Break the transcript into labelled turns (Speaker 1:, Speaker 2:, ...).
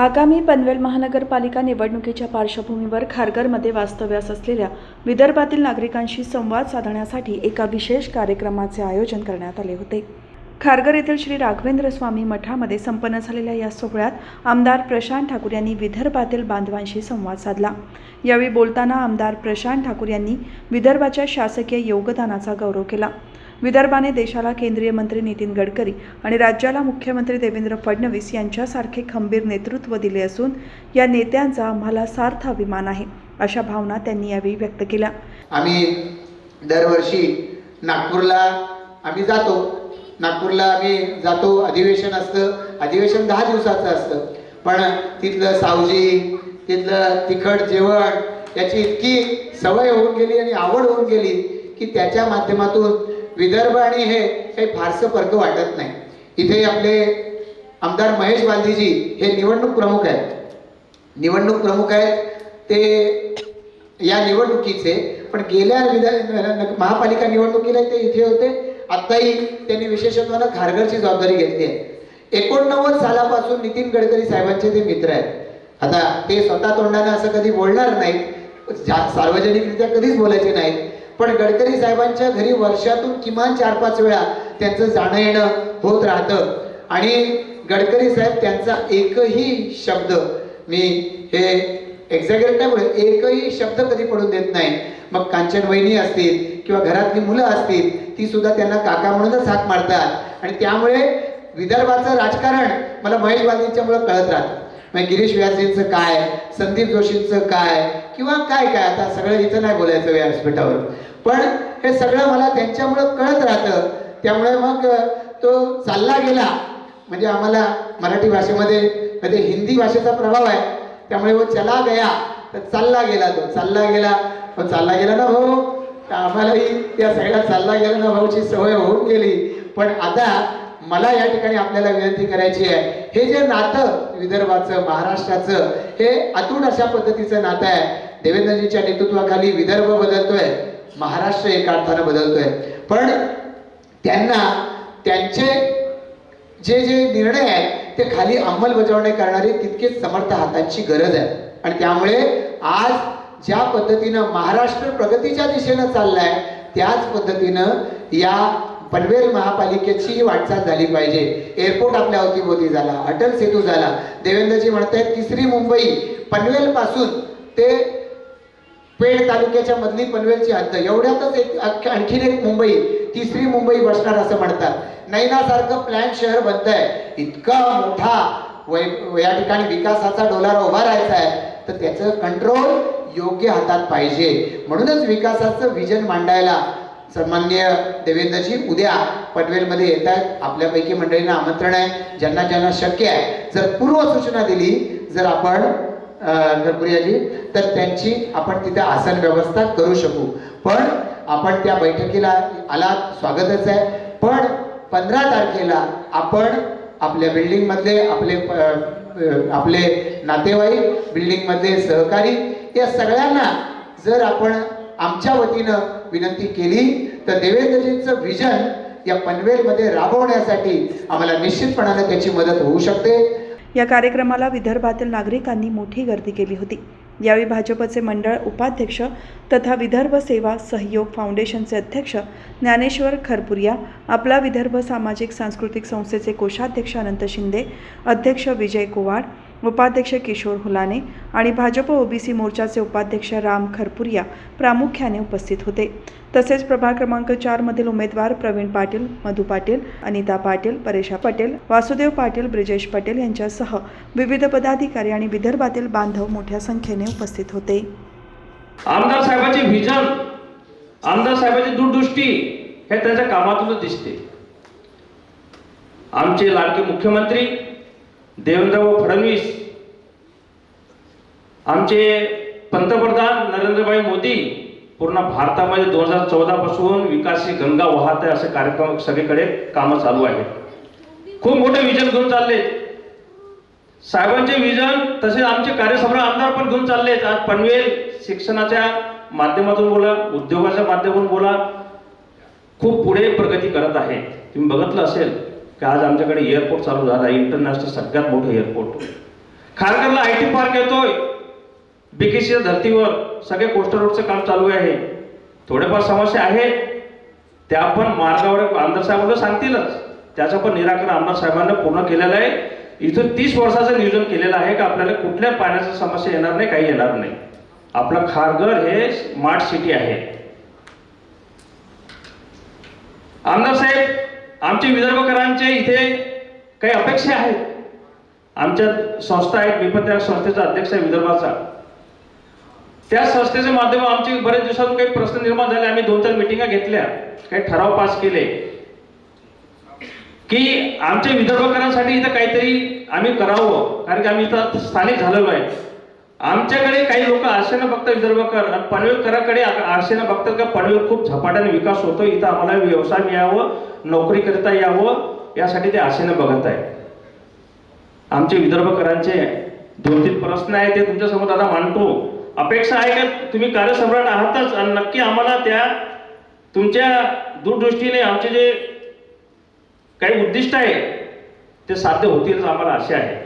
Speaker 1: आगामी पनवेल महानगरपालिका निवडणुकीच्या पार्श्वभूमीवर खारघरमध्ये वास्तव्यास असलेल्या विदर्भातील नागरिकांशी संवाद साधण्यासाठी एका विशेष कार्यक्रमाचे आयोजन करण्यात आले होते. खारघर येथील श्री राघवेंद्र स्वामी मठामध्ये संपन्न झालेल्या या सोहळ्यात आमदार प्रशांत ठाकूर यांनी विदर्भातील बांधवांशी संवाद साधला. यावेळी बोलताना आमदार प्रशांत ठाकूर यांनी विदर्भाच्या शासकीय योगदानाचा गौरव केला. विदर्भाने देशाला केंद्रीय मंत्री नितीन गडकरी आणि राज्याला मुख्यमंत्री देवेंद्र फडणवीस यांच्यासारखे खंबीर नेतृत्व दिले असून या नेत्यांचा आम्हाला सार्थ अभिमान आहे अशा भावना त्यांनी यावेळी व्यक्त केल्या.
Speaker 2: आम्ही दरवर्षी नागपूरला आम्ही जातो. नागपूरला आम्ही जातो. अधिवेशन असतं. अधिवेशन दहा दिवसाचं असतं. पण तिथलं सावजी तिथलं तिखट जेवण याची इतकी सवय होऊन गेली आणि आवड होऊन गेली की त्याच्या माध्यमातून विदर्भ आणि हे काही फारसं फरक वाटत नाही. इथे आपले आमदार महेश बालदीजी हे निवडणूक प्रमुख आहेत. निवडणूक प्रमुख आहेत. ते या निवडणुकीचे पण गेल्या विधान महापालिका निवडणुकीला ते इथे होते. आत्ताही त्यांनी विशेषत्वानं खारघरची जबाबदारी घेतली आहे. एकोणनव्वद सालापासून नितीन गडकरी साहेबांचे ते मित्र आहेत. आता ते स्वतः तोंडाने असं कधी बोलणार नाहीत. सार्वजनिकरित्या कधीच बोलायचे नाहीत. पण गडकरी साहेबांच्या घरी वर्षातून किमान चार पाच वेळा त्यांचं जाणं येणं होत राहतं. आणि गडकरी साहेब त्यांचा एकही शब्द मी हे एक्झॅक्ट नाही बोलत एकही शब्द कधी पडून देत नाही. मग कांचन वहिनी असतील किंवा घरातली मुलं असतील ती सुद्धा त्यांना काका म्हणूनच हाक मारतात. आणि त्यामुळे विदर्भाचं राजकारण मला महेश मुळे कळत राहतं. मग गिरीश व्यासजींचं काय संदीप जोशींचं काय किंवा काय काय आता सगळं इथं नाही बोलायचं व्यासपीठावर. पण हे सगळं मला त्यांच्यामुळं कळत राहतं. त्यामुळे मग तो चालला गेला. म्हणजे आम्हाला मराठी भाषेमध्ये म्हणजे हिंदी भाषेचा प्रभाव आहे. त्यामुळे वो चला गया. तर चालला गेला तो. चालला गेला. तो चालला गेला ना भाऊ. तर आम्हालाही त्या सगळ्या चालला गेला ना भाऊची सवय होऊन गेली. पण आता मला या ठिकाणी आपल्याला विनंती करायची आहे. हे जे नातं विदर्भाचं महाराष्ट्राचं हे अतूट अशा पद्धतीचं नातं आहे. देवेंद्रजीच्या नेतृत्वाखाली विदर्भ बदलतोय. महाराष्ट्र एका अर्थानं बदलतोय. पण त्यांना त्यांचे जे जे निर्णय आहेत ते खाली अंमलबजावणी करणारी तितकेच समर्थ हातांची गरज आहे. आणि त्यामुळे आज ज्या पद्धतीनं महाराष्ट्र प्रगतीच्या दिशेनं चाललाय त्याच पद्धतीनं या पनवेल महापालिकेची वाटचाल झाली पाहिजे. एअरपोर्ट आपल्या अवतीभोवती झाला अटल सेतू झाला. देवेंद्रजी म्हणत आहेत तिसरी मुंबई पनवेल पासून ते पेड तालुक्याच्या मधली पनवेलची हद्द एवढ्यातच एक आणखीन एक मुंबई तिसरी मुंबई बसणार असं म्हणतात. नैनासारखं प्लॅन शहर बनत आहे इतका मोठा वै या ठिकाणी विकासाचा डोलारा उभा राहायचा आहे. तर त्याचं कंट्रोल योग्य हातात पाहिजे. म्हणूनच विकासाचं विजन मांडायला सन्मान्य देवेंद्रजी उद्या पनवेलमध्ये येत आहेत. आपल्यापैकी मंडळींना आमंत्रण आहे. ज्यांना ज्यांना शक्य आहे. जर पूर्व सूचना दिली जर आपण गणपुरियाजी तर त्यांची आपण तिथे आसन व्यवस्था करू शकू. पण आपण त्या बैठकीला आला स्वागतच आहे. पण पंधरा तारखेला आपण आपल्या बिल्डिंगमधले आपले आपले नातेवाईक बिल्डिंगमधले सहकारी या सगळ्यांना जर आपण आमच्या वतीनं विनंती केली तर देवेंद्रजींचं विजन या पनवेलमध्ये राबवण्यासाठी आम्हाला निश्चितपणाने त्याची मदत होऊ शकते.
Speaker 1: या कार्यक्रमाला विदर्भातील नागरिकांनी मोठी गर्दी केली होती. यावेळी भाजपचे मंडळ उपाध्यक्ष तथा विदर्भ सेवा सहयोग फाउंडेशनचे अध्यक्ष ज्ञानेश्वर खरपुरिया आपला विदर्भ सामाजिक सांस्कृतिक संस्थेचे कोषाध्यक्ष अनंत शिंदे अध्यक्ष विजय कुवाड उपाध्यक्ष किशोर हुलाने आणि भाजप ओबीसी मोर्चाचे उपाध्यक्ष राम खरपुरिया प्रामुख्याने उपस्थित होते. तसेच प्रभाग क्रमांक चारमधील उमेदवार प्रवीण पाटील मधु पाटील अनिता पाटील परेशा पटेल वासुदेव पाटील ब्रिजेश पटेल यांच्यासह विविध पदाधिकारी आणि विदर्भातील बांधव मोठ्या संख्येने उपस्थित होते.
Speaker 3: आमदार साहेबांची व्हिजन आमदार साहेबांची दूरदृष्टी हे त्यांच्या कामातूनच दिसते. आमचे लाडके मुख्यमंत्री देवेंद्रभाऊ फडणवीस आमचे पंतप्रधान नरेंद्रभाई मोदी पूर्ण भारतामध्ये दोन हजार चौदापासून पासून गंगा वाहत आहे असे कार्यक्रम सगळीकडे कामं चालू आहेत. खूप मोठे विजन घेऊन चालले. साहेबांचे विजन तसेच आमचे कार्यसभा आमदार पण घेऊन चालले आज पनवेल शिक्षणाच्या माध्यमातून बोला उद्योगाच्या माध्यमातून बोला. खूप पुढे प्रगती करत आहे. तुम्ही बघितलं असेल की आज आमच्याकडे एअरपोर्ट चालू झाला आहे इंटरनॅशनल सगळ्यात मोठं एअरपोर्ट खारघरला आय टी पार्क येतोय. बीकेसीच्या धर्तीवर सगळे कोस्टर रोडचं काम चालू आहे. थोडेफार समस्या आहेत त्या पण मार्गावर आमदार साहेबांना सांगतीलच. त्याचं पण निराकरण आमदार साहेबांना पूर्ण केलेलं आहे. इथून तीस वर्षाचं नियोजन केलेलं आहे की आपल्याला कुठल्या पाण्याची समस्या येणार नाही काही येणार नाही. आपलं खारघर हे स्मार्ट सिटी आहे. आमदार साहेब आमचे विदर्भकरांचे इथे काही अपेक्षा आहेत. आमच्या संस्था आहेत. मी पण त्या संस्थेचा अध्यक्ष आहे विदर्भाचा. त्या संस्थेच्या माध्यम आमचे बरेच दिवसातून काही प्रश्न निर्माण झाले. आम्ही दोन चार मिटिंगा घेतल्या. काही ठराव पास केले. की आमच्या विदर्भकरांसाठी इथं काहीतरी आम्ही करावं. कारण की आम्ही इथं स्थानिक झालेलो आहे. आमच्याकडे काही लोक आशेनं बघतात विदर्भकर. आणि पनवेलकराकडे आरशेनं बघतात का पनवेल खूप झपाट्याने विकास होतो इथं आम्हाला व्यवसाय मिळावं नोकरी करता यावं यासाठी ते आशेनं बघत आहे आमचे विदर्भकरांचे दोन तीन प्रश्न आहेत ते तुमच्यासमोर आता मांडतो. अपेक्षा आहे का तुम्ही कार्यसम्राट आहातच आणि नक्की आम्हाला त्या तुमच्या दूरदृष्टीने आमचे जे काही उद्दिष्ट आहे ते साध्य होतीलच आम्हाला आशा आहे.